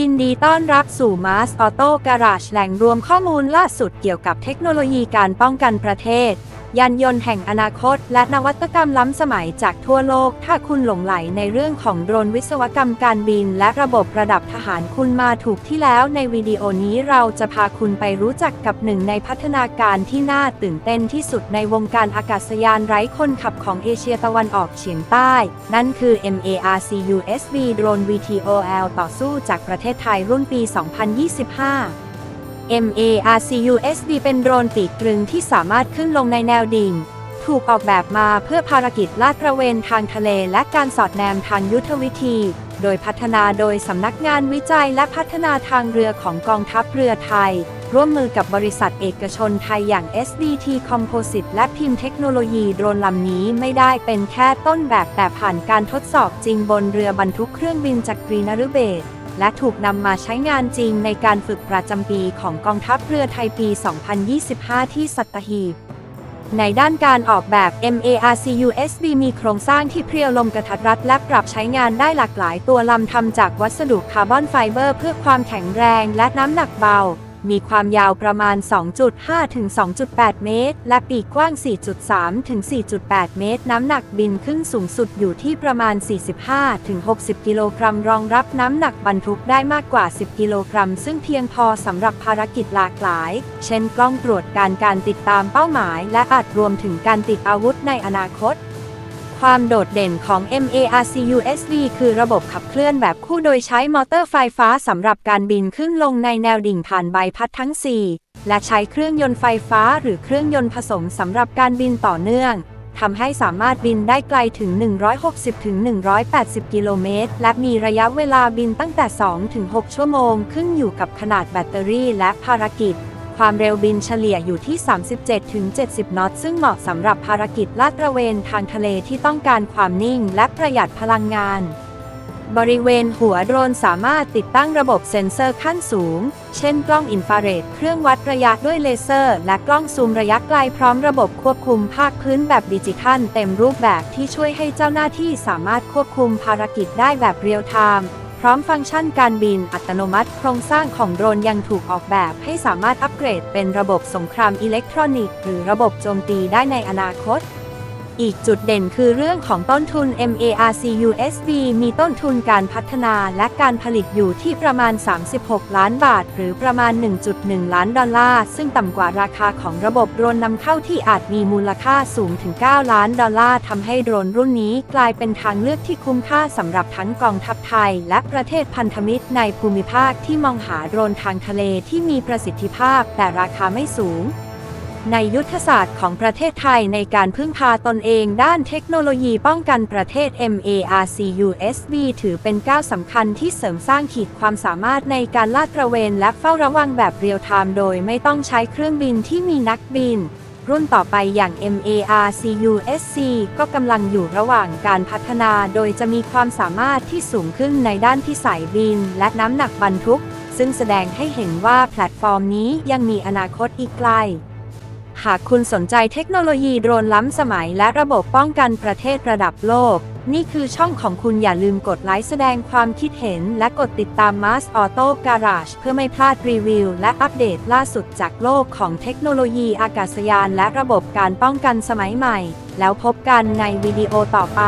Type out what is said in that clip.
ยินดีต้อนรับสู่ Mars Auto Garage แหล่งรวมข้อมูลล่าสุดเกี่ยวกับเทคโนโลยีการป้องกันประเทศ ยานยนต์แห่งอนาคต และนวัตกรรมล้ำสมัยจากทั่วโลก ถ้าคุณหลงไหลในเรื่องของโดรนวิศวกรรมการบิน และระบบระดับทหารคุณมาถูกที่แล้วในวิดีโอนี้เราจะพาคุณไปรู้จักกับหนึ่งในพัฒนาการที่น่าตื่นเต้นที่สุดในวงการอากาศยานไร้คนขับของเอเชียตะวันออกเฉียงใต้ นั่นคือ MARCUSV โดรน VTOL ต่อสู้จากประเทศไทยรุ่นปี 2025 MARCUSD เป็นโดรนปีกตรึงที่สามารถขึ้นลงในแนวดิ่ง ถูกออกแบบมาเพื่อภารกิจลาดตระเวนทางทะเลและการสอดแนมทางยุทธวิธี โดยพัฒนาโดยสำนักงานวิจัยและพัฒนาทางเรือของกองทัพเรือไทย ร่วมมือกับบริษัทเอกชนไทยอย่าง SDT Composite และพิมพ์เทคโนโลยีโดรนลำนี้ไม่ได้เป็นแค่ต้นแบบแต่ผ่านการทดสอบจริงบนเรือบรรทุกเครื่องบินจักรีนฤเบศ และถูกนำมาใช้งานจริงในการฝึกประจำปีของกองทัพเรือไทยปี 2025 ที่สัตหีบ ในด้านการออกแบบ MARCUSB มีโครงสร้างที่เพรียวลมกระทัดรัดและปรับใช้งานได้หลากหลายตัวลำทำจากวัสดุคาร์บอนไฟเบอร์เพื่อความแข็งแรงและน้ำหนักเบา มีความยาวประมาณ 2.5 ถึง 2.8 เมตร และปีกกว้าง 4.3 ถึง 4.8 เมตร น้ำหนักบินขึ้นสูงสุดอยู่ที่ประมาณ 45 ถึง 60 กิโลกรัม รองรับน้ำหนักบรรทุกได้มากกว่า 10 กิโลกรัม ซึ่งเพียงพอสำหรับภารกิจหลากหลาย เช่นกล้องตรวจการการติดตามเป้าหมาย และอาจรวมถึงการติดอาวุธในอนาคต ความโดดเด่นของ MARCUSV คือระบบขับเคลื่อนแบบคู่โดยใช้มอเตอร์ไฟฟ้าสำหรับการบินขึ้นลงในแนวดิ่งผ่านใบพัดทั้ง 4 และใช้เครื่องยนต์ไฟฟ้าหรือเครื่องยนต์ผสมสำหรับการบินต่อเนื่องทำให้สามารถบินได้ไกลถึง 160-180 กิโลเมตร และมีระยะเวลาบินตั้งแต่ 2-6 ชั่วโมง ขึ้นอยู่กับขนาดแบตเตอรี่และภารกิจ ความเร็วบินเฉลี่ยอยู่ที่ 37-70 นอต ซึ่งเหมาะสำหรับภารกิจลาดตระเวนทางทะเลที่ต้องการความนิ่งและประหยัดพลังงาน บริเวณหัวโดรนสามารถติดตั้งระบบเซ็นเซอร์ขั้นสูง เช่นกล้องอินฟราเรด เครื่องวัดระยะด้วยเลเซอร์ และกล้องซูมระยะไกลพร้อมระบบควบคุมภาคพื้นแบบดิจิทัลเต็มรูปแบบที่ช่วยให้เจ้าหน้าที่สามารถควบคุมภารกิจได้แบบเรียลไทม์ ร้อมฟังก์ชันการบินอัตโนมัติ โครงสร้างของโดรนยังถูกออกแบบให้สามารถอัปเกรดเป็นระบบสงครามอิเล็กทรอนิกส์ หรือระบบโจมตีได้ในอนาคต อีกจุดเด่นคือเรื่องของต้นทุน MARCUSB มีต้นทุนการพัฒนาและการผลิตอยู่ที่ประมาณ 36 ล้านบาท หรือประมาณ 1.1 ล้านดอลลาร์ ซึ่งต่ำกว่าราคาของระบบโดรนนำเข้าที่อาจมีมูลค่าสูงถึง 9 ล้านดอลลาร์ทำให้โดรนรุ่นนี้กลายเป็นทางเลือกที่คุ้มค่าสำหรับทั้งกองทัพไทย และประเทศพันธมิตรในภูมิภาคที่มองหาโดรนทางทะเลที่มีประสิทธิภาพแต่ราคาไม่สูง ในยุทธศาสตร์ของประเทศไทยในการพึ่งพาตนเองด้านเทคโนโลยีป้องกันประเทศ MARCUSB ถือเป็นก้าวสำคัญที่เสริมสร้างขีดความสามารถในการลาดตระเวนและเฝ้าระวังแบบเรียลไทม์โดยไม่ต้องใช้เครื่องบินที่มีนักบิน รุ่นต่อไปอย่าง MARCUSC ก็กำลังอยู่ระหว่างการพัฒนาโดยจะมีความสามารถที่สูงขึ้นในด้านที่สายบิน และน้ำหนักบรรทุก ซึ่งแสดงให้เห็นว่าแพลตฟอร์มนี้ยังมีอนาคตอีกไกล หากคุณสนใจเทคโนโลยีโดรนล้ำสมัยและระบบป้องกันประเทศระดับโลก นี่คือช่องของคุณอย่าลืมกดไลค์แสดงความคิดเห็น และกดติดตาม Mars Auto Garage เพื่อไม่พลาดรีวิว และอัปเดตล่าสุดจากโลกของเทคโนโลยีอากาศยานและระบบการป้องกันสมัยใหม่ แล้วพบกันในวิดีโอต่อไป